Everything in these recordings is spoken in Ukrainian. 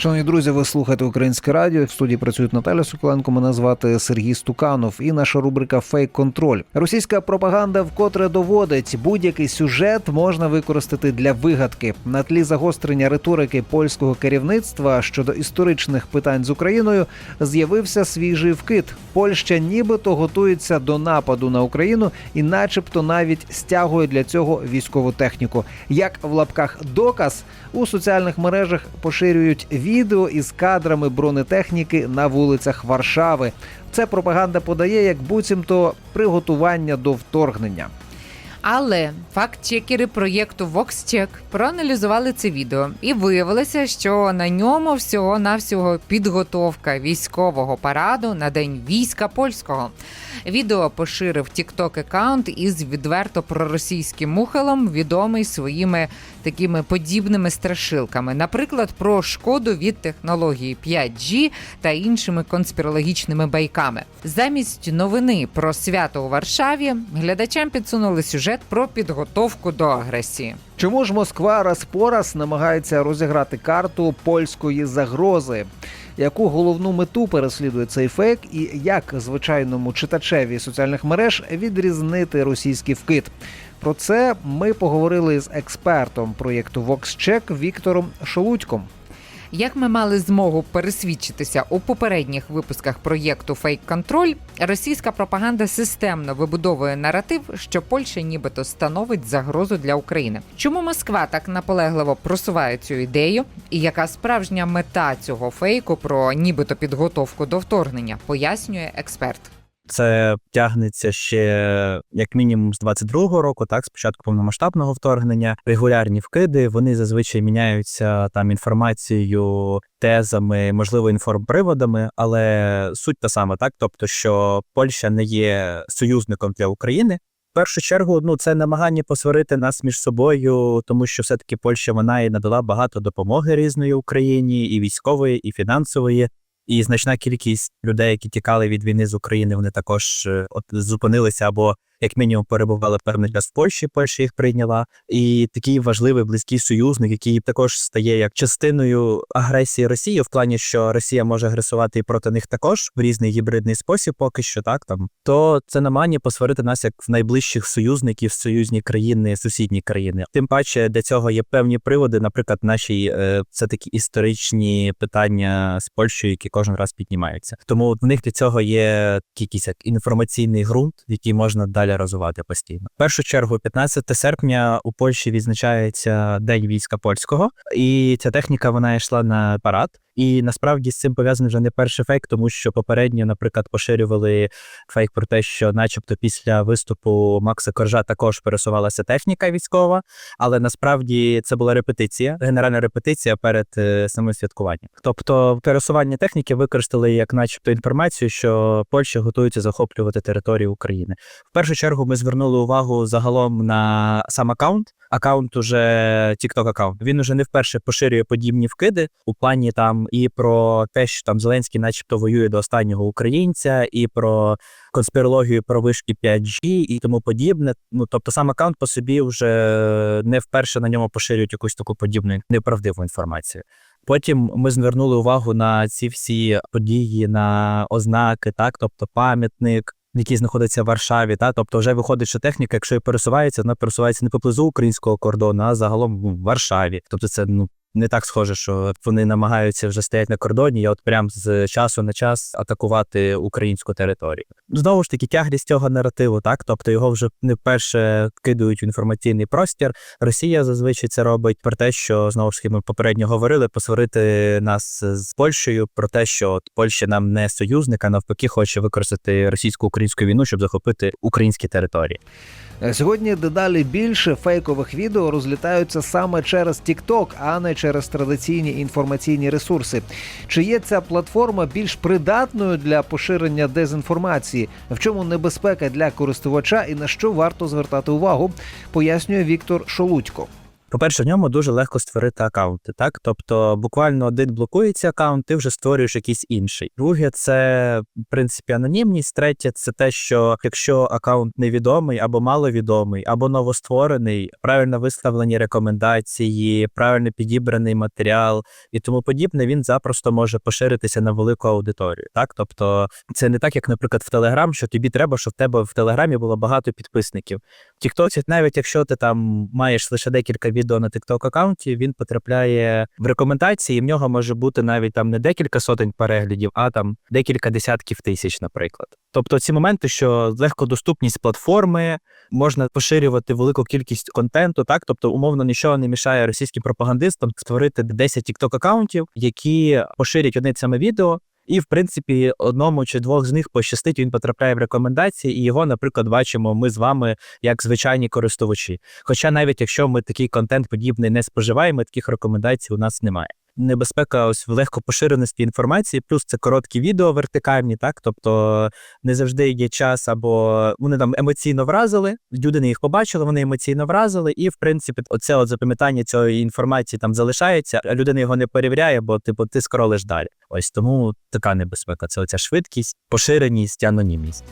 Шановні друзі, ви слухаєте українське радіо. В студії працюють Наталя Соколенко. Мене звати Сергій Стуканов. І наша рубрика Фейк контроль. Російська пропаганда вкотре доводить, будь-який сюжет можна використати для вигадки на тлі загострення риторики польського керівництва щодо історичних питань з Україною. З'явився свіжий вкид. Польща нібито готується до нападу на Україну і, начебто, навіть стягує для цього військову техніку. Як в лапках доказ у соціальних мережах поширюють із кадрами бронетехніки на вулицях Варшави. Це пропаганда подає як буцімто приготування до вторгнення. Але факт-чекери проєкту VoxCheck проаналізували це відео, і виявилося, що на ньому всього навсього підготовка військового параду на день війська польського. Відео поширив TikTok аккаунт із відверто проросійським мухелом, відомий своїми такими подібними страшилками, наприклад, про шкоду від технології 5G та іншими конспірологічними байками. Замість новини про свято у Варшаві глядачам підсунули сюжет про підготовку до агресії. Чому ж Москва раз по раз намагається розіграти карту польської загрози? Яку головну мету переслідує цей фейк, і як звичайному читачеві соціальних мереж відрізнити російський вкид? Про це ми поговорили з експертом проєкту VoxCheck Віктором Шолудьком. Як ми мали змогу пересвідчитися у попередніх випусках проєкту Фейк Контроль, російська пропаганда системно вибудовує наратив, що Польща нібито становить загрозу для України. Чому Москва так наполегливо просуває цю ідею? І яка справжня мета цього фейку про нібито підготовку до вторгнення, пояснює експерт. Це тягнеться ще як мінімум з 22-го року, так спочатку повномасштабного вторгнення. Регулярні вкиди вони зазвичай міняються там інформацією, тезами, можливо, інформприводами, але суть та сама, так тобто, що Польща не є союзником для України. В першу чергу, ну це намагання посварити нас між собою, тому що все-таки Польща вона і надала багато допомоги різної Україні, і військової, і фінансової. І значна кількість людей, які тікали від війни з України, вони також е, от зупинилися або як мінімум перебували певний час в Польщі. Польща їх прийняла. І такий важливий близький союзник, який також стає як частиною агресії Росії, в плані, що Росія може агресувати і проти них також в різний гібридний спосіб, поки що так там. То це намагання посварити нас як в найближчих союзників, союзні країни, сусідні країни. Тим паче для цього є певні приводи, наприклад, наші це такі історичні питання з Польщею, які кожен раз піднімаються. Тому в них для цього є якийсь як інформаційний ґрунт, який можна далі розвивати постійно. В першу чергу, 15 серпня у Польщі відзначається День війська польського, і ця техніка вона йшла на парад. І насправді з цим пов'язаний вже не перший фейк, тому що попередньо, наприклад, поширювали фейк про те, що, начебто, після виступу Макса Коржа також пересувалася техніка військова, але насправді це була репетиція, генеральна репетиція перед е, самим святкуванням. Тобто, пересування техніки використали як, начебто, інформацію, що Польща готується захоплювати територію України. В першу чергу ми звернули увагу загалом на сам аккаунт. Аккаунт уже TikTok аккаунт. Він уже не вперше поширює подібні вкиди у плані там і про те, що там Зеленський, начебто, воює до останнього українця, і про конспірологію про вишки 5G і тому подібне. Ну тобто, сам аккаунт по собі вже не вперше на ньому поширюють якусь таку подібну неправдиву інформацію. Потім ми звернули увагу на ці всі події, на ознаки, так, тобто пам'ятник, який знаходиться в Варшаві, та тобто вже виходить, що техніка, якщо і пересувається, вона пересувається не поблизу українського кордону, а загалом в Варшаві. Тобто, це ну. Не так схоже, що вони намагаються вже стояти на кордоні, і от прям з часу на час атакувати українську територію. Знову ж таки, тяглість цього наративу, так тобто його вже не вперше кидають в інформаційний простір. Росія зазвичай це робить про те, що знову ж таки ми попередньо говорили, посварити нас з Польщею про те, що от Польща нам не союзник, а навпаки, хоче використати російсько-українську війну, щоб захопити українські території. Е, Сьогодні дедалі більше фейкових відео розлітаються саме через TikTok, а не через традиційні інформаційні ресурси. Чи є ця платформа більш придатною для поширення дезінформації? В чому небезпека для користувача і на що варто звертати увагу? Пояснює Віктор Шолудько. По-перше, в ньому дуже легко створити аккаунти, так? Тобто, буквально один блокується аккаунт, ти вже створюєш якийсь інший. Друге, це в принципі анонімність. Третє, це те, що якщо аккаунт невідомий або маловідомий, або новостворений, правильно виставлені рекомендації, правильно підібраний матеріал і тому подібне, він запросто може поширитися на велику аудиторію. Так, тобто, це не так, як, наприклад, в Телеграм, що тобі треба, щоб в тебе в Телеграмі було багато підписників. В Тіктоці, навіть якщо ти там маєш лише декілька відео на TikTok аккаунті, він потрапляє в рекомендації, і в нього може бути навіть там не декілька сотень переглядів, а там декілька десятків тисяч, наприклад. Тобто ці моменти, що легкодоступність платформи, можна поширювати велику кількість контенту, так тобто, умовно, нічого не мішає російським пропагандистам створити 10 TikTok аккаунтів, які поширять одне саме відео. І, в принципі, одному чи двох з них пощастить, він потрапляє в рекомендації, і його, наприклад, бачимо ми з вами як звичайні користувачі. Хоча навіть якщо ми такий контент подібний не споживаємо, таких рекомендацій у нас немає. Небезпека ось в легкопоширеності інформації, плюс це короткі відео вертикальні, так тобто не завжди є час, або вони там емоційно вразили. Люди не їх побачили, вони емоційно вразили, і в принципі, оце от запам'ятання цієї інформації там залишається, а людина його не перевіряє, бо типу ти скролиш далі. Ось тому така небезпека. Це оця швидкість, поширеність, анонімність.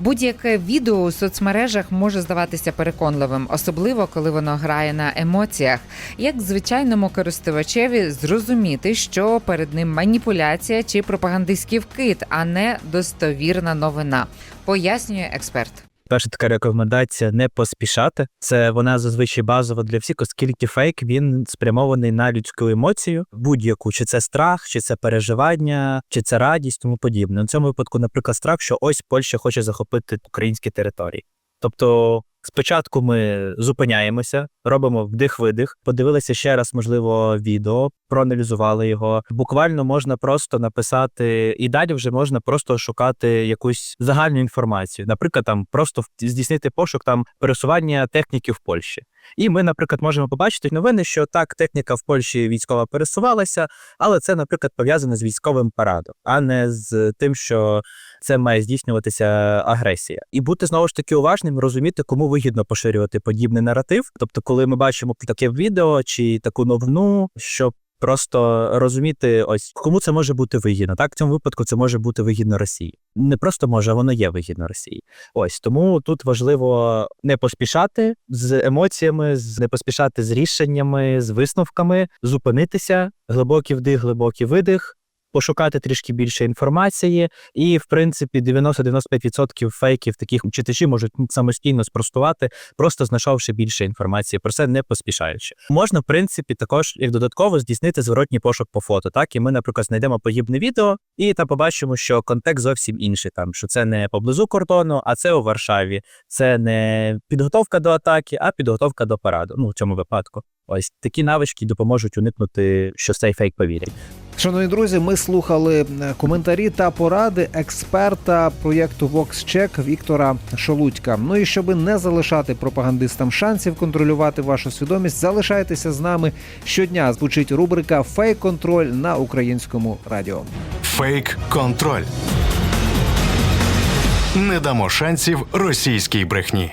Будь-яке відео у соцмережах може здаватися переконливим, особливо коли воно грає на емоціях. Як звичайному користувачеві зрозуміти, що перед ним маніпуляція чи пропагандистський вкид, а не достовірна новина, пояснює експерт. Перша така рекомендація не поспішати. Це вона зазвичай базова для всіх, оскільки фейк він спрямований на людську емоцію, будь-яку, чи це страх, чи це переживання, чи це радість, тому подібне. На цьому випадку, наприклад, страх, що ось Польща хоче захопити українські території. Тобто, спочатку ми зупиняємося, робимо вдих-видих, подивилися ще раз, можливо, відео, проаналізували його. Буквально можна просто написати, і далі вже можна просто шукати якусь загальну інформацію. Наприклад, там просто здійснити пошук там пересування техніки в Польщі. І ми, наприклад, можемо побачити новини, що так, техніка в Польщі військова пересувалася, але це, наприклад, пов'язане з військовим парадом, а не з тим, що це має здійснюватися агресія. І бути знову ж таки уважним, розуміти, кому вигідно поширювати подібний наратив. Тобто, коли ми бачимо таке відео чи таку новину, щоб просто розуміти, ось кому це може бути вигідно. Так, в цьому випадку це може бути вигідно Росії. Не просто може, воно є вигідно Росії. Ось тому тут важливо не поспішати з емоціями, з не поспішати з рішеннями, з висновками, зупинитися, глибокий вдих, глибокий видих. Пошукати трішки більше інформації, і в принципі 90-95% фейків таких читачі можуть самостійно спростувати, просто знайшовши більше інформації про це, не поспішаючи. Можна, в принципі, також як додатково здійснити зворотній пошук по фото. Так, і ми, наприклад, знайдемо подібне відео, і там побачимо, що контекст зовсім інший. Там що це не поблизу кордону, а це у Варшаві. Це не підготовка до атаки, а підготовка до параду. Ну в цьому випадку. Ось такі навички допоможуть уникнути, що цей фейк повірять. Шановні друзі, ми слухали е, коментарі та поради експерта проєкту VoxCheck Віктора Шолудька. Ну і щоб не залишати пропагандистам шансів контролювати вашу свідомість, залишайтеся з нами щодня. Звучить рубрика Фейк контроль на українському радіо. Фейк контроль. Не дамо шансів російській брехні.